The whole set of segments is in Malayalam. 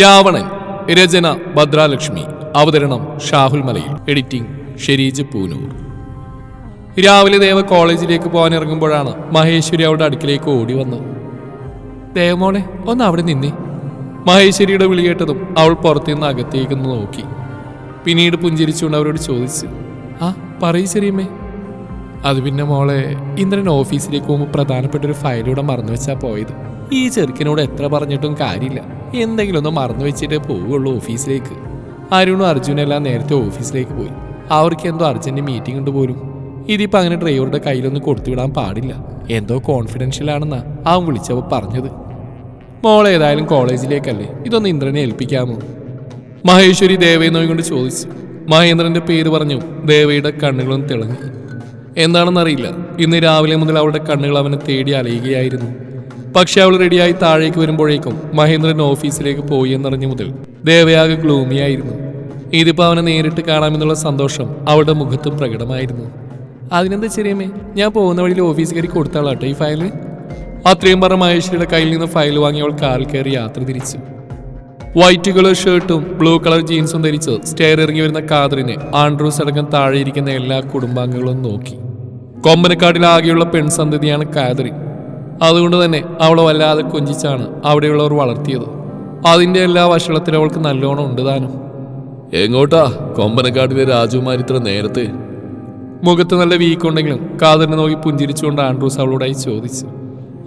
രാവണൻ രചന ഭദ്രാലക്ഷ്മി അവതരണം ഷാഹുൽ മലയിൽ എഡിറ്റിംഗ് ഷെരീജ് പൂനൂർ. രാവിലെ ദേവ കോളേജിലേക്ക് പോകാൻ ഇറങ്ങുമ്പോഴാണ് മഹേശ്വരി അവളുടെ അടുക്കിലേക്ക് ഓടി വന്നത്. ദേവമോളെ ഒന്ന് അവിടെ നിന്നേ. മഹേശ്വരിയുടെ വിളി കേട്ടതും അവൾ പുറത്തുനിന്ന് അകത്തേക്ക് നോക്കി. പിന്നീട് പുഞ്ചിരിച്ചുകൊണ്ട് അവരോട് ചോദിച്ചു ആ പറയൂ ചെറിയമ്മേ അത് പിന്നെ മോളെ ഇന്ദ്രൻ ഓഫീസിലേക്ക് പോകുമ്പോൾ പ്രധാനപ്പെട്ട ഒരു ഫയലൂടെ മറന്നു വെച്ചാ പോയത്. ഈ ചെറുക്കനോട് എത്ര പറഞ്ഞിട്ടും കാര്യമില്ല. എന്തെങ്കിലും ഒന്ന് മറന്നു വെച്ചിട്ടേ പോവുള്ളൂ ഓഫീസിലേക്ക്. അരുണും അർജുനും എല്ലാം നേരത്തെ ഓഫീസിലേക്ക് പോയി. അവർക്ക് എന്തോ അർജന്റ് മീറ്റിംഗ് ഉണ്ട് പോലും. ഇതിപ്പോൾ അങ്ങനെ ഡ്രൈവറുടെ കയ്യിലൊന്നും കൊടുത്തുവിടാൻ പാടില്ല. എന്തോ കോൺഫിഡൻഷ്യൽ ആണെന്നാ അവൻ വിളിച്ചപ്പോൾ പറഞ്ഞത്. മോൾ ഏതായാലും കോളേജിലേക്കല്ലേ? ഇതൊന്ന് ഇന്ദ്രനെ ഏൽപ്പിക്കാമോ? മഹേശ്വരി ദേവയെ കൊണ്ട് ചോദിച്ചു. മഹേന്ദ്രന്റെ പേര് പറഞ്ഞു ദേവയുടെ കണ്ണുകളും തിളങ്ങി. എന്താണെന്നറിയില്ല. ഇന്ന് രാവിലെ മുതൽ അവളുടെ കണ്ണുകൾ അവനെ തേടി അലയുകയായിരുന്നു. പക്ഷെ അവൾ റെഡിയായി താഴേക്ക് വരുമ്പോഴേക്കും മഹേന്ദ്രൻ ഓഫീസിലേക്ക് പോയി എന്നറിഞ്ഞു മുതൽ ദേവയാകെ ഗ്ലൂമിയായിരുന്നു. ഇതിപ്പോൾ അവനെ നേരിട്ട് കാണാമെന്നുള്ള സന്തോഷം അവളുടെ മുഖത്തും പ്രകടമായിരുന്നു. അതിനെന്താ ചെറിയമ്മേ ഞാൻ പോകുന്ന വഴിയിൽ ഓഫീസ് കയറി കൊടുത്താളാട്ടോ ഈ ഫയൽ അത്രയും പറഞ്ഞ മഹേശ്വരിയുടെ കയ്യിൽ നിന്ന് ഫയൽ വാങ്ങി അവൾ കാറിൽ കയറി യാത്ര തിരിച്ചു. വൈറ്റ് കളർ ഷർട്ടും ബ്ലൂ കളർ ജീൻസും ധരിച്ച് സ്റ്റെയർ ഇറങ്ങി വരുന്ന കാതറിനെ ആൻഡ്രൂസ് അടക്കം താഴെ ഇരിക്കുന്ന എല്ലാ കുടുംബാംഗങ്ങളും നോക്കി. കൊമ്പനക്കാട്ടിലാകെയുള്ള പെൺസന്തതിയാണ് കാതറിൻ. അതുകൊണ്ട് തന്നെ അവളെ വല്ലാതെ കൊഞ്ചിച്ചാണ് അവിടെയുള്ളവർ വളർത്തിയത്. അതിന്റെ എല്ലാ വഷളത്തിലും അവൾക്ക് നല്ലോണം ഉണ്ട് താനും. എങ്ങോട്ടാ? കൊമ്പനക്കാട്ടിലെ രാജകുമാരി ഇത്ര നേരത്തെ? മുഖത്ത് നല്ല വീക്കുണ്ടെങ്കിലും കാതറിനെ നോക്കി പുഞ്ചിരിച്ചുകൊണ്ട് ആൻഡ്രൂസ് അവളോടായി ചോദിച്ചു.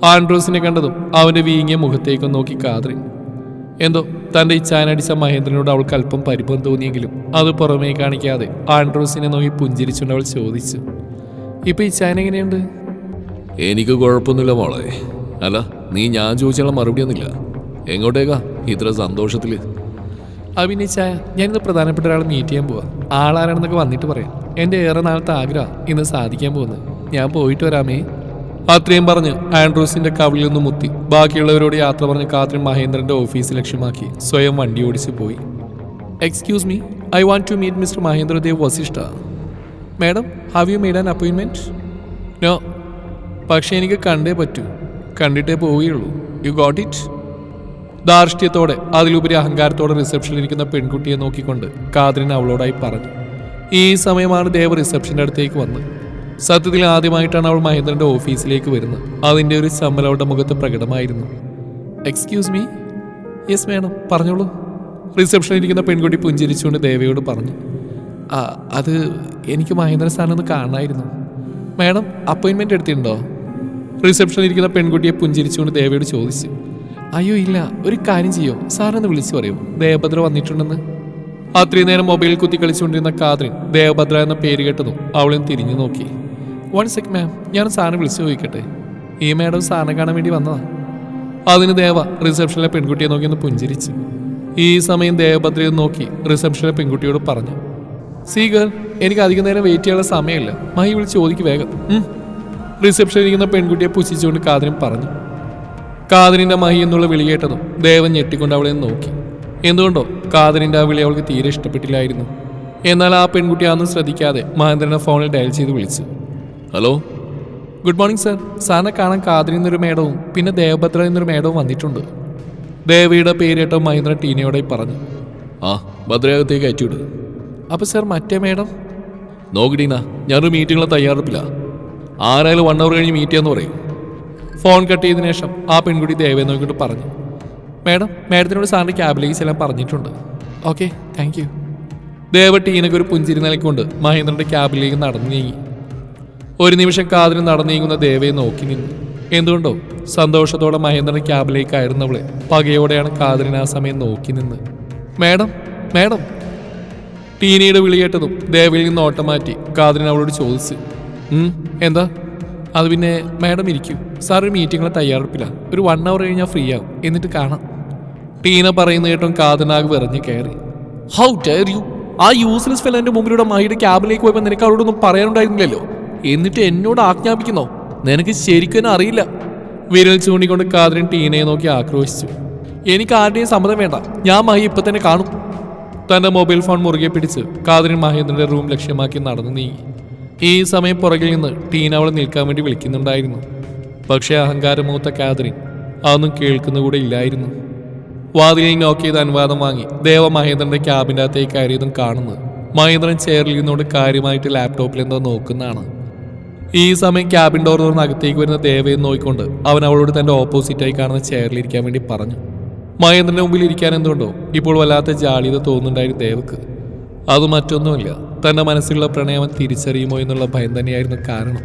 ആൻഡ്രൂസിനെ കണ്ടതും അവന്റെ വീങ്ങിയ മുഖത്തേക്കും നോക്കി കാതറിൻ എന്തോ തന്റെ ഇച്ഛാനടിച്ച മഹേന്ദ്രനോട് അവൾക്ക് അല്പം പരിഭവം തോന്നിയെങ്കിലും അത് പുറമേ കാണിക്കാതെ ആൻഡ്രൂസിനെ നോക്കി പുഞ്ചിരിച്ചുകൊണ്ട് അവൾ ചോദിച്ചു. ഇപ്പം ഇച്ഛാൻ എങ്ങനെയുണ്ട്? എനിക്ക് കുഴപ്പമൊന്നുമില്ല മോളെ. അല്ല നീ ഞാൻ ചോദിച്ചുള്ള മറുപടി ഒന്നുമില്ല എങ്ങോട്ടേക്കാ? ഇത്ര സന്തോഷത്തിൽ. അഭിനയിച്ചായ ഞാനിന്ന് പ്രധാനപ്പെട്ട ഒരാളെ മീറ്റ് ചെയ്യാൻ പോവാ. ആളാരാണെന്നൊക്കെ വന്നിട്ട് പറയാം. എന്റെ ഏറെ നാളത്തെ ആഗ്രഹം ഇന്ന് സാധിക്കാൻ പോകുന്നത്. ഞാൻ പോയിട്ട് വരാമേ. അത്രയും പറഞ്ഞ് ആൻഡ്രൂസിന്റെ കവിളിൽ നിന്ന് മുത്തി ബാക്കിയുള്ളവരോട് യാത്ര പറഞ്ഞ് കാത്രിൻ മഹേന്ദ്രന്റെ ഓഫീസ് ലക്ഷ്യമാക്കി സ്വയം വണ്ടി ഓടിച്ചു പോയി. Excuse me I want to meet mister Mahendradev Vasishtha. Madam have you made an അപ്പോയിൻമെന്റ് no പക്ഷേ എനിക്ക് കണ്ടേ പറ്റൂ. കണ്ടിട്ടേ പോവുകയുള്ളൂ. യു ഗോട്ട് ഇറ്റ് ധാർഷ്ട്യത്തോടെ അതിലുപരി അഹങ്കാരത്തോടെ റിസപ്ഷനിൽ ഇരിക്കുന്ന പെൺകുട്ടിയെ നോക്കിക്കൊണ്ട് കാതറിൻ അവളോടായി പറഞ്ഞു. ഈ സമയമാണ് ദേവ് റിസപ്ഷന്റെ അടുത്തേക്ക് വന്നത് സത്യത്തിൽ ആദ്യമായിട്ടാണ് അവൾ മഹേന്ദ്രന്റെ ഓഫീസിലേക്ക് വരുന്നത്. അതിന്റെ ഒരു ചമ്മൽ അവളുടെ മുഖത്ത് പ്രകടമായിരുന്നു. എക്സ്ക്യൂസ് മീ യെസ് മേഡം പറഞ്ഞോളൂ. റിസപ്ഷനിൽ ഇരിക്കുന്ന പെൺകുട്ടി പുഞ്ചിരിച്ചുകൊണ്ട് ദേവയോട് പറഞ്ഞു. "ആ, അത് എനിക്ക് മഹേന്ദ്ര സാറിനെ ഒന്ന് കാണാമായിരുന്നു മാഡം അപ്പോയിൻമെന്റ് എടുത്തിട്ടുണ്ടോ? റിസപ്ഷനിൽ ഇരിക്കുന്ന പെൺകുട്ടിയെ പുഞ്ചിരിച്ചുകൊണ്ട് ദേവയോട് ചോദിച്ചു അയ്യോ ഇല്ല ഒരു കാര്യം ചെയ്യോ? സാറൊന്ന് വിളിച്ചു പറയൂ. ദേവഭദ്ര വന്നിട്ടുണ്ടെന്ന്. അത്രയും നേരം മൊബൈൽ കുത്തി കളിച്ചുകൊണ്ടിരുന്ന കാതറിൻ ദേവഭദ്ര എന്ന പേര് കേട്ടതും അവളും തിരിഞ്ഞു നോക്കി. വൺ സെക് മാം ഞാൻ സാറിനെ വിളിച്ചു ചോദിക്കട്ടെ? ഈ മാഡം സാറിനെ കാണാൻ വേണ്ടി വന്നതാ. അതിന് ദേവ റിസപ്ഷനിലെ പെൺകുട്ടിയെ നോക്കി ഒന്ന് പുഞ്ചിരിച്ചു. ഈ സമയം ദേവഭദ്രയെ നോക്കി റിസപ്ഷനിലെ പെൺകുട്ടിയോട് പറഞ്ഞു സീ ഗേൾ എനിക്ക് അധികം നേരം വെയിറ്റ് ചെയ്യാനുള്ള സമയമില്ല. മഹി വിളിച്ച് ചോദിക്ക് വേഗം. ഉം." റിസപ്ഷനിൽ ഇരിക്കുന്ന പെൺകുട്ടിയെ പുച്ഛിച്ചുകൊണ്ട് കാതിരൻ പറഞ്ഞു. കാതിരിന്റെ മഹി എന്നുള്ള വിളി കേട്ടതും ദേവൻ ഞെട്ടിക്കൊണ്ട് അവളെ നോക്കി. എന്തുകൊണ്ടോ കാതിരിന്റെ ആ വിളി അവൾക്ക് തീരെ ഇഷ്ടപ്പെട്ടില്ലായിരുന്നു. എന്നാൽ ആ പെൺകുട്ടി അതൊന്നും ശ്രദ്ധിക്കാതെ മഹേന്ദ്രനെ ഫോണിൽ ഡയൽ ചെയ്ത് വിളിച്ചു. ഹലോ? Good morning sir. സാറിനെ കാണാൻ കാതിരി എന്നൊരു മേഡവും പിന്നെ ദേവഭദ്ര എന്നൊരു മേഡവും വന്നിട്ടുണ്ട്. ദേവിയുടെ പേരിട്ടോ മഹേന്ദ്ര ടീനയോടെ പറഞ്ഞു. ആ ഭദ്രകത്തേക്ക് അയച്ചുവിട്. അപ്പോൾ സർ മറ്റേ മേഡം? നോക്കിടീന ഞാനൊരു മീറ്റിങ്ങിലെ തയ്യാറെടുപ്പില്ല ആരായാലും വൺ അവർ കഴിഞ്ഞ് മീറ്റ് ചെയ്യാന്ന് പറയും. ഫോൺ കട്ട് ചെയ്തതിനു ശേഷം ആ പെൺകുട്ടി ദേവയെ നോക്കിയിട്ട് പറഞ്ഞു. മാഡം മാഡത്തിനോട് സാറിന്റെ ക്യാബിലേക്ക് ചെല്ലാൻ പറഞ്ഞിട്ടുണ്ട്. ഓക്കെ താങ്ക് യു ദേവ ടീനൊക്കെ ഒരു പുഞ്ചിരി നൽകിക്കൊണ്ട് മഹേന്ദ്രന്റെ ക്യാബിലേക്ക് നടന്നു നീങ്ങി. ഒരു നിമിഷം കാതിന് നടന്നു നീങ്ങുന്ന ദേവയെ നോക്കി നിന്നു. എന്തുകൊണ്ടോ സന്തോഷത്തോടെ മഹേന്ദ്രൻ ക്യാബിലേക്കായിരുന്നവളെ പകയോടെയാണ് കാതിരൻ ആ സമയം നോക്കി നിന്ന്. Madam madam. ടീനയുടെ വിളി കേട്ടതും ദേവയിൽ നിന്ന് ഓട്ടം മാറ്റി കാതിരൻ അവളോട് ചോദിച്ചു. "ഉം, എന്താ? അത് പിന്നെ മാഡം ഇരിക്കൂ. സാർ ഒരു മീറ്റിങ്ങിലെ തയ്യാറെടുപ്പില്ല ഒരു വൺ അവർ കഴിഞ്ഞാൽ ഫ്രീ ആകും എന്നിട്ട് കാണാം. ടീന പറയുന്ന കേട്ടും കാതനാഗ് വിറഞ്ഞ് കയറി. ഹൗ ഡെയർ യു ആ യൂസ്ലെസ് ഫെലോന്റെ മുമ്പിലൂടെ മഹിയുടെ ക്യാബിലേക്ക് പോയപ്പോൾ നിനക്ക് അവരോടൊന്നും പറയാനുണ്ടായിരുന്നില്ലല്ലോ? എന്നിട്ട് എന്നോട് ആജ്ഞാപിക്കുന്നോ? നിനക്ക് ശരിക്കും അറിയില്ല. വിരൽ ചൂണ്ടിക്കൊണ്ട് കാതറിൻ ടീനയെ നോക്കി ആക്രോശിച്ചു. എനിക്ക് ആരുടെയും സമ്മതം വേണ്ട. ഞാൻ മഹി ഇപ്പം തന്നെ കാണും. തന്റെ മൊബൈൽ ഫോൺ മുറുകെ പിടിച്ച് കാതറിൻ മഹേന്ദ്രന്റെ റൂം ലക്ഷ്യമാക്കി നടന്നു നീങ്ങി. ഈ സമയം പുറകിൽ നിന്ന് ടീന അവളെ നിൽക്കാൻ വേണ്ടി വിളിക്കുന്നുണ്ടായിരുന്നു. പക്ഷേ അഹങ്കാരമൂത്ത കാതറിൻ അതൊന്നും കേൾക്കുന്ന കൂടെ ഇല്ലായിരുന്നു. വാതിലിൽ നോക്ക് ചെയ്ത് അനുവാദം വാങ്ങി ദേവ മഹേന്ദ്രന്റെ ക്യാബിന്റെ അകത്തേക്ക് കയറിയതും കാണുന്നത്. മഹേന്ദ്രൻ ചെയറിൽ ഇരുന്നുകൊണ്ട് കാര്യമായിട്ട് ലാപ്ടോപ്പിൽ എന്തോ നോക്കുന്നതാണ്. ഈ സമയം ക്യാബിൻ ഡോർ തുറന്ന് അകത്തേക്ക് വരുന്ന ദേവയെ നോക്കിക്കൊണ്ട് അവൻ അവളോട് തന്റെ ഓപ്പോസിറ്റായി കാണുന്ന ചെയറിൽ ഇരിക്കാൻ വേണ്ടി പറഞ്ഞു. മഹേന്ദ്രന്റെ മുമ്പിൽ ഇരിക്കാൻ എന്തുകൊണ്ടോ ഇപ്പോൾ വല്ലാത്ത ജാളിയത തോന്നുന്നുണ്ടായിരുന്നു ദേവക്ക്. അത് മറ്റൊന്നുമല്ല. തന്റെ മനസ്സിലുള്ള പ്രണയം തിരിച്ചറിയുമോ എന്നുള്ള ഭയം തന്നെയായിരുന്നു കാരണം.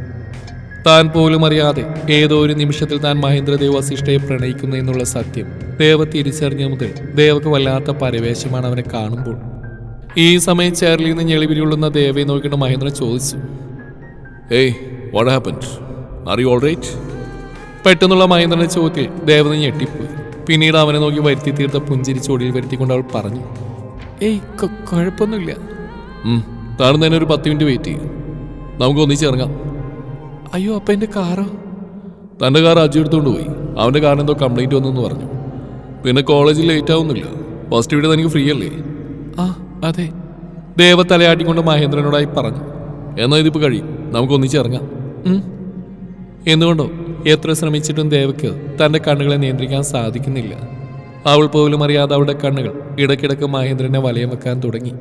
താൻ പോലും അറിയാതെ ഏതോ ഒരു നിമിഷത്തിൽ താൻ മഹേന്ദ്രദേവ് വസിഷ്ഠയെ പ്രണയിക്കുന്നു എന്നുള്ള സത്യം ദേവ തിരിച്ചറിഞ്ഞ മുതൽ ദേവക്ക് വല്ലാത്ത പരിവേശമാണ് അവനെ കാണുമ്പോൾ. ഈ സമയം ചേർലിൽ നിന്ന് ഞെളിവിരിയുള്ളുന്ന ദേവയെ നോക്കിയിട്ട് മഹേന്ദ്രൻ ചോദിച്ചു. Hey what happened are you all right പെട്ടെന്നുള്ള മഹേന്ദ്രന്റെ ചോദ്യത്തിൽ ദേവത ഞെട്ടിപ്പോയി. പിന്നീട് അവനെ നോക്കി വരുത്തി തീർത്ത പുഞ്ചിരി ചോടിയിൽ വരുത്തിക്കൊണ്ട് അവൾ പറഞ്ഞു. ഏയ് കുഴപ്പമൊന്നുമില്ല. താഴ്ന്ന് തന്നെ ഒരു പത്ത് മിനിറ്റ് വെയിറ്റ് ചെയ്യും. നമുക്ക് ഒന്നിച്ച് ഇറങ്ങാം അയ്യോ അപ്പം എന്റെ കാറോ? തന്റെ കാർ അജു എടുത്തുകൊണ്ട് പോയി. അവന്റെ കാറിന് എന്തോ കംപ്ലൈന്റ് വന്നെന്ന് പറഞ്ഞു. പിന്നെ കോളേജിൽ ലേറ്റ് ആവുന്നില്ല. ഫസ്റ്റ് വീട് തനിക്ക് ഫ്രീ അല്ലേ? ആ അതെ. ദേവ തലയാട്ടിക്കൊണ്ട് മഹേന്ദ്രനോടായി പറഞ്ഞു. എന്നാൽ ഇതിപ്പോൾ കഴിയും. നമുക്ക് ഒന്നിച്ച് ഇറങ്ങാം എന്തുകൊണ്ടോ എത്ര ശ്രമിച്ചിട്ടും ദേവയ്ക്ക് തന്റെ കണ്ണുകളെ നിയന്ത്രിക്കാൻ സാധിക്കുന്നില്ല. അവൾ പോലും അറിയാതെ അവളുടെ കണ്ണുകൾ ഇടയ്ക്കിടയ്ക്ക് മഹേന്ദ്രനെ വലയം വെക്കാൻ തുടങ്ങി.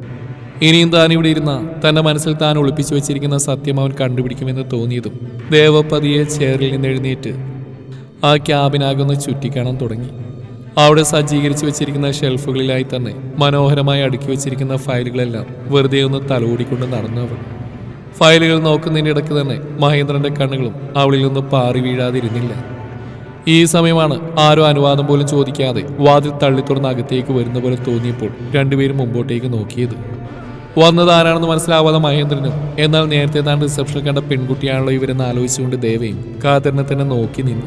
ഇനിയും താൻ ഇവിടെ ഇരുന്ന തന്റെ മനസ്സിൽ താൻ ഒളിപ്പിച്ചു വെച്ചിരിക്കുന്ന സത്യം അവൻ കണ്ടുപിടിക്കുമെന്ന് തോന്നിയതും ദേവപതിയെ ചെയറിൽ നിന്ന് എഴുന്നേറ്റ് ആ ക്യാബിനാകൊന്ന് ചുറ്റിക്കാണാൻ തുടങ്ങി. അവിടെ സജ്ജീകരിച്ചു വെച്ചിരിക്കുന്ന ഷെൽഫുകളിലായി തന്നെ മനോഹരമായി അടുക്കി വെച്ചിരിക്കുന്ന ഫയലുകളെല്ലാം വെറുതെ ഒന്ന് തലോടിക്കൊണ്ട് നടന്നു അവൾ ഫയലുകൾ നോക്കുന്നതിന്റെ ഇടയ്ക്ക് തന്നെ മഹേന്ദ്രന്റെ കണ്ണുകളും അവളിൽ നിന്ന് പാറി വീഴാതിരുന്നില്ല. ഈ സമയമാണ് ആരോ അനുവാദം പോലും ചോദിക്കാതെ വാതിൽ തള്ളിത്തുറന്ന് അകത്തേക്ക് വരുന്ന പോലെ തോന്നിയപ്പോൾ രണ്ടുപേരും മുമ്പോട്ടേക്ക് നോക്കിയത്. വന്നത് ആരാണെന്ന് മനസ്സിലാവാതെ മഹേന്ദ്രനും. എന്നാൽ നേരത്തെ താൻ റിസപ്ഷനിൽ കണ്ട പെൺകുട്ടിയാണല്ലോ ഇവരെന്ന് ആലോചിച്ചുകൊണ്ട് ദേവയും കാതറിനെ തന്നെ നോക്കി നിന്നു.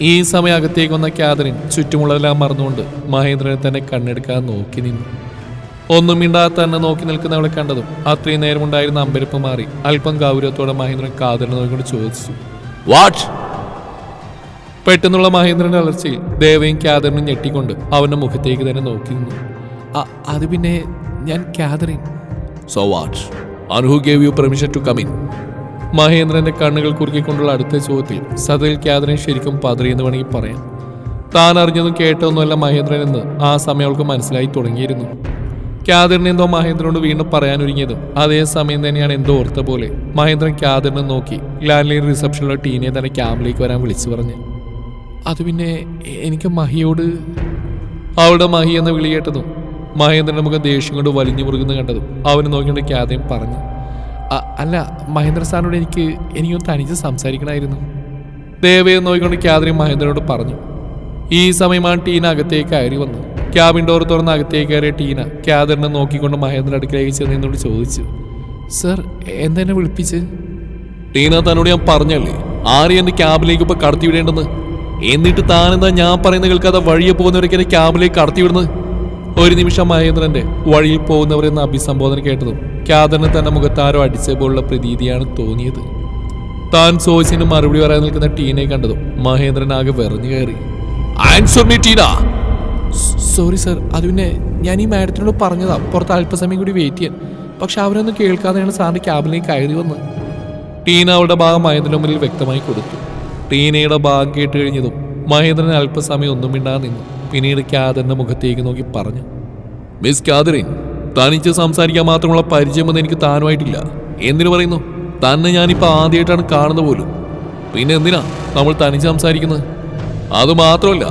ഈ സമയം അകത്തേക്ക് വന്ന കാതറിൻ ചുറ്റുമുള്ളതെല്ലാം മറന്നുകൊണ്ട് മഹേന്ദ്രനെ തന്നെ കണ്ണെടുക്കാൻ നോക്കി നിന്നു. ഒന്നും മിണ്ടാതെ തന്നെ നോക്കി നിൽക്കുന്ന നിൽക്കുന്നവളെ കണ്ടതും അത്രയും നേരമുണ്ടായിരുന്ന അമ്പരപ്പ് മാറി അല്പം ഗൗരവത്തോടെ മഹേന്ദ്രൻ കാതറിനെ നോക്കിക്കൊണ്ട് ചോദിച്ചു. വാട്ട് പെട്ടെന്നുള്ള മഹേന്ദ്രന്റെ അലർച്ചയിൽ ദേവയും കാതറിനും ഞെട്ടിക്കൊണ്ട് അവന്റെ മുഖത്തേക്ക് തന്നെ നോക്കി നിന്നു. "അ- അത് പിന്നെ ഞാൻ Catherine. So what and who gave you permission to come in മഹേന്ദ്രന്റെ കണ്ണുകൾ കുറുക്കിക്കൊണ്ടുള്ള അടുത്ത ചോദ്യത്തിൽ സതിൽ കാതറിൻ ശരിക്കും പതറിയെന്ന് വേണമെങ്കിൽ പറയാം. താൻ അറിഞ്ഞതും കേട്ടതൊന്നുമല്ല മഹേന്ദ്രൻ എന്ന് ആ സമയം അവൾക്ക് മനസ്സിലായി തുടങ്ങിയിരുന്നു. കാതറിന് എന്തോ മഹേന്ദ്രനോട് വീണ്ടും പറയാനൊരുങ്ങിയതും അതേ സമയം തന്നെയാണ് എന്തോ ഓർത്ത പോലെ മഹേന്ദ്രൻ കാതറിനെ നോക്കി ലാൻഡ് ലൈൻ റിസപ്ഷനിലുള്ള ടീനെ തന്നെ ക്യാമ്പിലേക്ക് വരാൻ വിളിച്ചു പറഞ്ഞു. അത് പിന്നെ എനിക്ക് മഹിയോട് അവളുടെ മഹി എന്ന വിളി കേട്ടതും മഹേന്ദ്രന്റെ മുഖം ദേഷ്യം കൊണ്ട് വലിഞ്ഞു മുറുകുന്ന കണ്ടതും അവന് നോക്കിക്കൊണ്ട് ക്യാതയും പറഞ്ഞു "അ- അല്ല മഹേന്ദ്ര സാറിനോട് എനിക്ക് എനിക്കൊന്ന് തനിച്ച് സംസാരിക്കണമായിരുന്നു ദേവയെ നോക്കിക്കൊണ്ട് ക്യാതറി മഹേന്ദ്രനോട് പറഞ്ഞു ഈ സമയമാണ് ടീന അകത്തേക്ക് കയറി വന്നു ക്യാബിൻ ഡോർ തുറന്ന് അകത്തേക്ക് കയറിയ ടീന ക്യാദറിനെ നോക്കിക്കൊണ്ട് മഹേന്ദ്ര അടുക്കലേക്ക് ചെന്നോട് ചോദിച്ചു സർ എന്തെന്നെ വിളിപ്പിച്ച്? ടീന തന്നോട് ഞാൻ പറഞ്ഞല്ലേ ആരും എന്റെ ക്യാബിലേക്ക് ഇപ്പൊ കടത്തിവിടേണ്ടെന്ന്? എന്നിട്ട് താനെന്താ ഞാൻ പറയുന്ന കേൾക്കാതെ വഴിയെ പോകുന്നവരൊക്കെ എന്റെ ക്യാബിലേക്ക് കടത്തിവിടുന്നത്? ഒരു നിമിഷം മഹേന്ദ്രന്റെ വഴിയിൽ പോകുന്നവർ എന്ന അഭിസംബോധന കേട്ടതും ഖ്യാതന് തന്റെ മുഖത്താരോ അടിച്ച പോലുള്ള പ്രതീതിയാണ് തോന്നിയത്. താൻ സോസിന് മറുപടി പറയാൻ നിൽക്കുന്ന ടീനെ കണ്ടതും മഹേന്ദ്രൻ ആകെ വെറഞ്ഞു കയറി. സോറി സർ അത് പിന്നെ ഞാൻ ഈ മാഡത്തിനോട് പറഞ്ഞതാ. പുറത്ത് അല്പസമയം കൂടി വെയിറ്റ് ചെയ്യാൻ. പക്ഷെ അവരൊന്നും കേൾക്കാതെയാണ് സാറിന്റെ ക്യാബിലേക്ക് കയറി വന്നത് ടീന അവളുടെ ഭാഗം മഹേന്ദ്രന് മുന്നിൽ വ്യക്തമായി കൊടുത്തു. ടീനയുടെ ഭാഗം കേട്ട് കഴിഞ്ഞതും മഹേന്ദ്രൻ അല്പസമയം ഒന്നും മിണ്ടാതെ നിന്നു. പിന്നീട് ക്യാദറിന്റെ മുഖത്തേക്ക് നോക്കി പറഞ്ഞു. മിസ് കാതറിൻ തനിച്ച് സംസാരിക്കാൻ മാത്രമുള്ള പരിചയമൊന്നും എനിക്ക് താനുമായിട്ടില്ല. എന്തിനു പറയുന്നു? തന്നെ ഞാനിപ്പോ ആദ്യമായിട്ടാണ് കാണുന്നത് പോലും. പിന്നെ എന്തിനാ നമ്മൾ തനിച്ച് സംസാരിക്കുന്നത്? അത് മാത്രമല്ല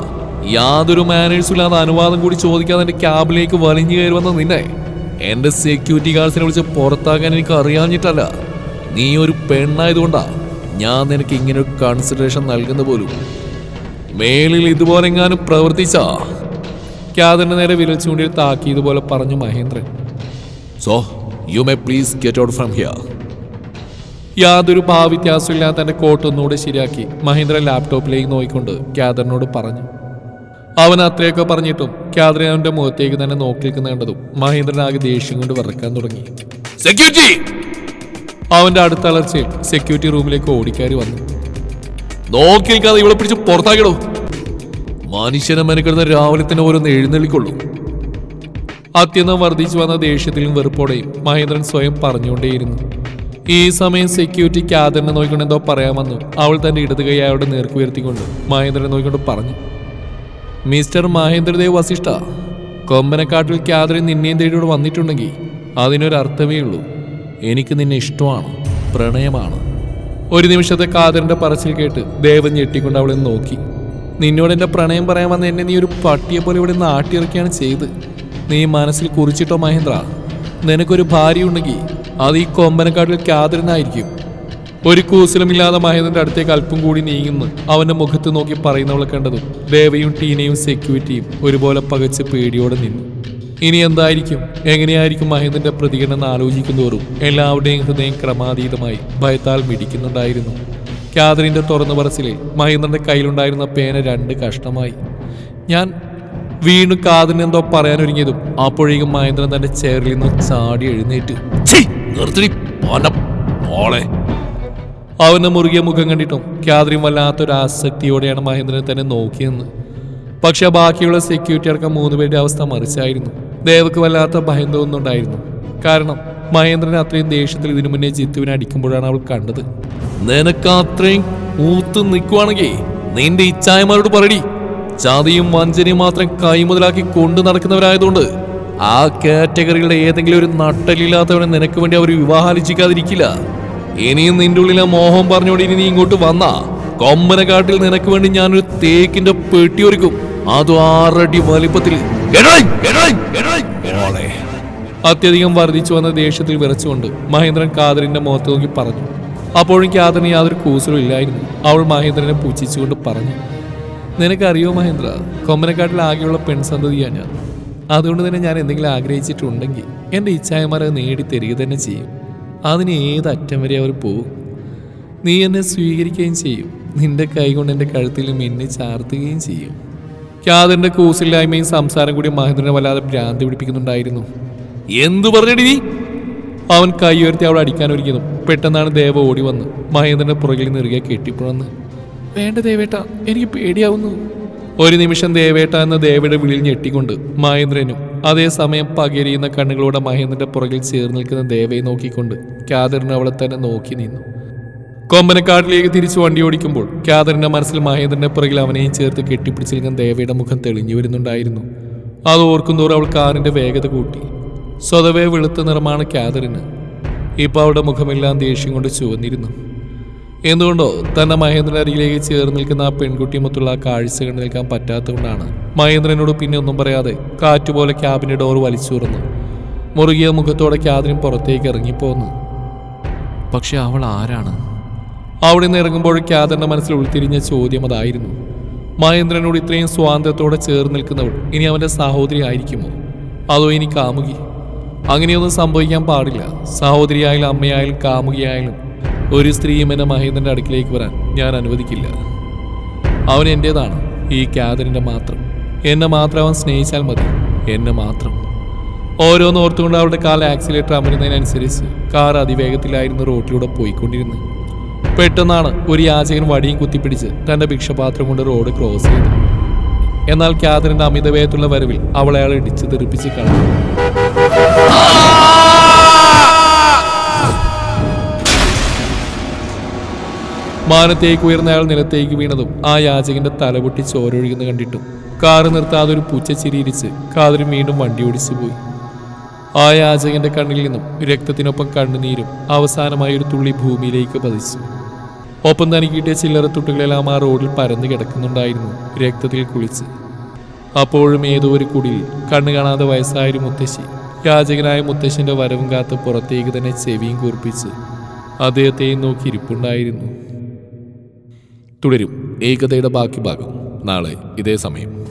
യാതൊരു മാനേഴ്സും ഇല്ലാതെ അനുവാദം കൂടി ചോദിക്കാതെ എന്റെ ക്യാബിലേക്ക് വലിഞ്ഞു കയറി വന്ന നിന്നെ എന്റെ സെക്യൂരിറ്റി ഗാർഡ്സിനെ വിളിച്ച് പുറത്താക്കാൻ എനിക്ക് അറിയാഞ്ഞിട്ടല്ല. നീ ഒരു പെണ്ണായതുകൊണ്ടാണ് ഞാൻ നിനക്ക് ഇങ്ങനെ ഒരു കൺസിഡറേഷൻ നൽകുന്ന പോലും. മേലിൽ ഇതുപോലെ എങ്ങാനും പ്രവർത്തിച്ചാ ക്യാദറിന്റെ നേരെ വിരൽ ചൂണ്ടി താക്കിയതുപോലെ പറഞ്ഞു Mahendran so you may please get out from here യാതൊരു ഭാവവ്യത്യാസമില്ലാതെ തന്റെ കോട്ട് ഒന്നുകൂടെ ശരിയാക്കി മഹേന്ദ്ര ലാപ്ടോപ്പിലേക്ക് നോക്കിക്കൊണ്ട് ക്യാദറിനോട് പറഞ്ഞു. അവൻ അത്രയൊക്കെ പറഞ്ഞിട്ടും ക്യാദറി അവന്റെ മുഖത്തേക്ക് തന്നെ നോക്കി നിൽക്കുന്ന കണ്ടതും മഹേന്ദ്രൻ ആകെ ദേഷ്യം കൊണ്ട് വിറക്കാൻ തുടങ്ങി. സെക്യൂരിറ്റി അവന്റെ അടുത്ത അലർച്ചയിൽ സെക്യൂരിറ്റി റൂമിലേക്ക് ഓടിക്കാരി വന്നു. നോക്കി നിൽക്കാതെ ഇവിടെ പിടിച്ച് പുറത്താക്കിടോ മനുഷ്യനെ മെനക്കെടുന്ന രാവിലെ തന്നെ ഓരോന്ന് എഴുന്നള്ളിക്കൊള്ളൂ. അത്യന്തം വർദ്ധിച്ചു വന്ന ദേഷ്യത്തിലും വെറുപ്പോടെയും മഹേന്ദ്രൻ സ്വയം പറഞ്ഞുകൊണ്ടേയിരുന്നു. ഈ സമയം സെക്യൂരിറ്റി ക്യാദറിനെ നോക്കിക്കൊണ്ട് എന്തോ പറയാൻ വന്നു. അവൾ തന്റെ ഇടത് കൈ അയാളുടെ നേർക്ക് ഉയർത്തിക്കൊണ്ട് മഹേന്ദ്രനെ നോക്കിക്കൊണ്ട് പറഞ്ഞു. മിസ്റ്റർ മഹേന്ദ്രദേവ് വസിഷ്ഠ കൊമ്പനക്കാട്ടിൽ ക്യാദറി നിന്നെയും തേടിയോട് വന്നിട്ടുണ്ടെങ്കിൽ അതിനൊരർത്ഥമേ ഉള്ളൂ. എനിക്ക് നിന്നെ ഇഷ്ടമാണ് പ്രണയമാണ്. ഒരു നിമിഷത്തെ കാതറിന്റെ പറച്ചിൽ കേട്ട് ദേവൻ ഞെട്ടിക്കൊണ്ട് അവളെ നോക്കി. നിന്നോട് എന്റെ പ്രണയം പറയാൻ വന്ന എന്നെ നീ ഒരു പട്ടിയെ പോലെ ഇവിടെ നിന്ന് ആട്ടിയിറക്കിയാണ് ചെയ്ത്. നീ മനസ്സിൽ കുറിച്ചിട്ടോ മഹേന്ദ്ര? നിനക്കൊരു ഭാര്യ ഉണ്ടെങ്കിൽ അത് ഈ കൊമ്പനക്കാട്ടിൽ കാതറിനായിരിക്കും ഒരു കൂസലമില്ലാതെ മഹേന്ദ്രന്റെ അടുത്തേക്ക് അല്പം കൂടി നീങ്ങുന്നു. അവന്റെ മുഖത്ത് നോക്കി പറയുന്നവളെ കണ്ടതും ദേവയും ടീനയും സെക്യൂരിറ്റിയും ഒരുപോലെ പകച്ച് പേടിയോടെ നിന്നു. ഇനി എന്തായിരിക്കും? എങ്ങനെയായിരിക്കും മഹേന്ദ്രന്റെ പ്രതികരണം എന്ന് ആലോചിക്കുന്നതോറും എല്ലാവരുടെയും ഹൃദയം ക്രമാതീതമായി ഭയത്താൽ മിടിക്കുന്നുണ്ടായിരുന്നു. കാതറിന്റെ തുറന്നു പറച്ചിലിൽ മഹേന്ദ്രന്റെ കയ്യിലുണ്ടായിരുന്ന പേന രണ്ട് കഷ്ടമായി ഞാൻ വീണ്ടും കാതിന് എന്തോ പറയാനൊരുങ്ങിയതും അപ്പോഴേക്കും മഹേന്ദ്രൻ തന്റെ ചെയറിൽ നിന്ന് ചാടി എഴുന്നേറ്റ്. അവന്റെ മുറുകിയ മുഖം കണ്ടിട്ടും കാതറിൻ വല്ലാത്തൊരു ആസക്തിയോടെയാണ് മഹേന്ദ്രനെ തന്നെ നോക്കിയെന്ന്. പക്ഷെ ബാക്കിയുള്ള സെക്യൂരിറ്റി അടക്കം മൂന്ന് പേരുടെ അവസ്ഥ മറിച്ചായിരുന്നു. ദേവക്ക് വല്ലാത്ത ഭയം തോന്നുന്നുണ്ടായിരുന്നു കാരണം മഹേന്ദ്രൻ അത്രയും ദേഷ്യത്തിൽ ഇതിനു മുന്നേ ജിത്തുവിനെ അടിക്കുമ്പോഴാണ് അവൾ കണ്ടത്. നിനക്ക് അത്രയും ഊത്ത് നിൽക്കുവാണെങ്കിൽ നിന്റെ ഇച്ഛായമാരോട് പറയടി ജാതിയും വഞ്ചനയും മാത്രം കൈമുതലാക്കി കൊണ്ടു നടക്കുന്നവരായതുകൊണ്ട് ആ കാറ്റഗറിയുടെ ഏതെങ്കിലും ഒരു നട്ടലില്ലാത്തവനെ നിനക്ക് വേണ്ടി അവർ വിവാഹാലിച്ചിക്കാതിരിക്കില്ല ഇനിയും നിന്റെ ഉള്ളിലെ മോഹം പറഞ്ഞുകൊണ്ട് ഇനി നീ ഇങ്ങോട്ട് വന്നാ കൊമ്പനക്കാട്ടിൽ നിനക്ക് വേണ്ടി ഞാനൊരു തേക്കിന്റെ പെട്ടി ഒരുക്കും. അതും ആറടി വലിപ്പത്തിൽ. അത്യധികം വർദ്ധിച്ചു വന്ന ദേഷ്യത്തിൽ വിറച്ചുകൊണ്ട് മഹേന്ദ്രൻ കാതറിന്റെ മുഖത്ത് നോക്കി പറഞ്ഞു. അപ്പോഴും കാതറിന് യാതൊരു കൂസലും ഇല്ലായിരുന്നു. അവൾ മഹേന്ദ്രനെ പുച്ഛിച്ചുകൊണ്ട് പറഞ്ഞു നിനക്കറിയോ മഹേന്ദ്ര കൊമ്പനക്കാട്ടിൽ ആകെയുള്ള പെൺസന്തതിയാണ് ഞാൻ. അതുകൊണ്ട് തന്നെ ഞാൻ എന്തെങ്കിലും ആഗ്രഹിച്ചിട്ടുണ്ടെങ്കിൽ എന്റെ ഇച്ഛായമാരെ തരിക തന്നെ ചെയ്യും. അതിന് ഏത് അറ്റം വരെ അവർ പോകും നീ എന്നെ സ്വീകരിക്കുകയും ചെയ്യും. നിന്റെ കൈ കൊണ്ട് എന്റെ കഴുത്തിൽ മിന്നി ചാർത്തുകയും ചെയ്യും. യാതൊരു കൂസില്ലായ്മയും സംസാരം കൂടി മഹേന്ദ്രനെ വല്ലാതെ ഭ്രാന്തി പിടിപ്പിക്കുന്നുണ്ടായിരുന്നു. എന്തു പറഞ്ഞടി നീ? അവൻ കൈ ഉയർത്തി അവളെ അടിക്കാൻ ഒരുങ്ങിയതും പെട്ടെന്നാണ് ദേവ ഓടി വന്ന് മഹേന്ദ്രന്റെ പുറകിൽ നിറുകെ കെട്ടിപ്പുറന്ന്. വേണ്ട ദേവേട്ട എനിക്ക് പേടിയാവുന്നു. ഒരു നിമിഷം ദേവേട്ട എന്ന ദേവയുടെ വിളിയിൽ ഞെട്ടിക്കൊണ്ട് മഹേന്ദ്രനും അതേസമയം പകരിയുന്ന കണ്ണുകളോടെ മഹേന്ദ്രന്റെ പുറകിൽ ചേർന്ന് നിൽക്കുന്ന ദേവയെ നോക്കിക്കൊണ്ട് കാതറിന് അവളെ തന്നെ നോക്കി നിന്നു. കൊമ്പനക്കാട്ടിലേക്ക് തിരിച്ചു വണ്ടി ഓടിക്കുമ്പോൾ കാതറിന്റെ മനസ്സിൽ മഹേന്ദ്രന്റെ പുറകിൽ അവനെയും ചേർത്ത് കെട്ടിപ്പിടിച്ചിരിക്കുന്ന ദേവയുടെ മുഖം തെളിഞ്ഞു വരുന്നുണ്ടായിരുന്നു. അത് ഓർക്കുന്തോറും അവൾ കാറിന്റെ വേഗത കൂട്ടി. സ്വതവേ വെളുത്ത നിറമാണ് കാതറിന്. ഇപ്പോൾ അവിടെ മുഖമെല്ലാം ദേഷ്യം കൊണ്ട് ചുവന്നിരുന്നു. എന്തുകൊണ്ടോ തന്റെ മഹേന്ദ്രൻ അരികിലേക്ക് ചേർന്ന് നിൽക്കുന്ന ആ പെൺകുട്ടിയുമൊത്തുള്ള ആ കാഴ്ച കണ്ടു നിൽക്കാൻ പറ്റാത്തതുകൊണ്ടാണ് മഹേന്ദ്രനോട് പിന്നെ ഒന്നും പറയാതെ കാറ്റുപോലെ ക്യാബിന്റെ ഡോർ വലിച്ചു തുറന്നു. മുറുകിയ മുഖത്തോടെ ക്യാദിനും പുറത്തേക്ക് ഇറങ്ങിപ്പോന്നു. പക്ഷെ അവൾ ആരാണ്? അവിടെ നിന്ന് ഇറങ്ങുമ്പോൾ ക്യാദറിന്റെ മനസ്സിൽ ഉൾത്തിരിഞ്ഞ ചോദ്യം അതായിരുന്നു. മഹേന്ദ്രനോട് ഇത്രയും സ്വാതന്ത്ര്യത്തോടെ ചേർന്ന് നിൽക്കുന്നവൾ ഇനി അവന്റെ സഹോദരി ആയിരിക്കുമോ? അതോ ഇനി കാമുകി? അങ്ങനെയൊന്നും സംഭവിക്കാൻ പാടില്ല. സഹോദരിയായാലും അമ്മയായാലും കാമുകിയായാലും ഒരു സ്ത്രീയും എന്നെ മഹേന്ദ്രന്റെ അടുക്കിലേക്ക് വരാൻ ഞാൻ അനുവദിക്കില്ല. അവൻ എന്റേതാണ് ഈ കാതറിന്റെ മാത്രം. എന്നെ മാത്രം അവൻ സ്നേഹിച്ചാൽ മതി. എന്നെ മാത്രം. ഓരോന്ന് ഓർത്തുകൊണ്ട് അവളുടെ കാൽ ആക്സിലേറ്റർ അമരുന്നതിനനുസരിച്ച് കാർ അതിവേഗത്തിലായിരുന്നു റോഡിലൂടെ പോയിക്കൊണ്ടിരുന്നു പെട്ടെന്നാണ് ഒരു യാചകൻ വടിയും കുത്തിപ്പിടിച്ച് തന്റെ ഭിക്ഷപാത്രം കൊണ്ട് റോഡ് ക്രോസ് ചെയ്തു എന്നാൽ ക്യാദറിന്റെ അമിതവേഗത്തുള്ള വരവിൽ അവളെ അയാളെ ഇടിച്ച് തെറിപ്പിച്ച് കളഞ്ഞു. മാനത്തേക്ക് ഉയർന്ന അയാൾ നിലത്തേക്ക് വീണതും ആ യാചകന്റെ തലപൊട്ടി ചോരൊഴുകുന്ന കണ്ടിട്ടും കാറ് നിർത്താതെ ഒരു പൂച്ച ചിരിയിരിച്ച് കാതിരി വീണ്ടും വണ്ടി ഓടിച്ചു പോയി. ആ യാചകന്റെ കണ്ണിൽ നിന്നും രക്തത്തിനൊപ്പം കണ്ണുനീരും അവസാനമായി ഒരു തുള്ളി ഭൂമിയിലേക്ക് പതിച്ചു. ഒപ്പം തനിക്ക് കിട്ടിയ ചില്ലറ തുട്ടുകളെല്ലാം ആ റോഡിൽ പരന്നു കിടക്കുന്നുണ്ടായിരുന്നു രക്തത്തിൽ കുളിച്ച്. അപ്പോഴും ഏതോ ഒരു കുടിയിൽ കണ്ണു കാണാതെ വയസ്സായൊരു മുത്തശ്ശി യാചകനായ മുത്തശ്ശന്റെ വരവും കാത്ത് പുറത്തേക്ക് തന്നെ ചെവിയും കൂർപ്പിച്ച് അദ്ദേഹത്തെയും നോക്കി ഇരിപ്പുണ്ടായിരുന്നു. തുടരും. ഏകതയുടെ ബാക്കി ഭാഗം. നാളെ ഇതേ സമയം.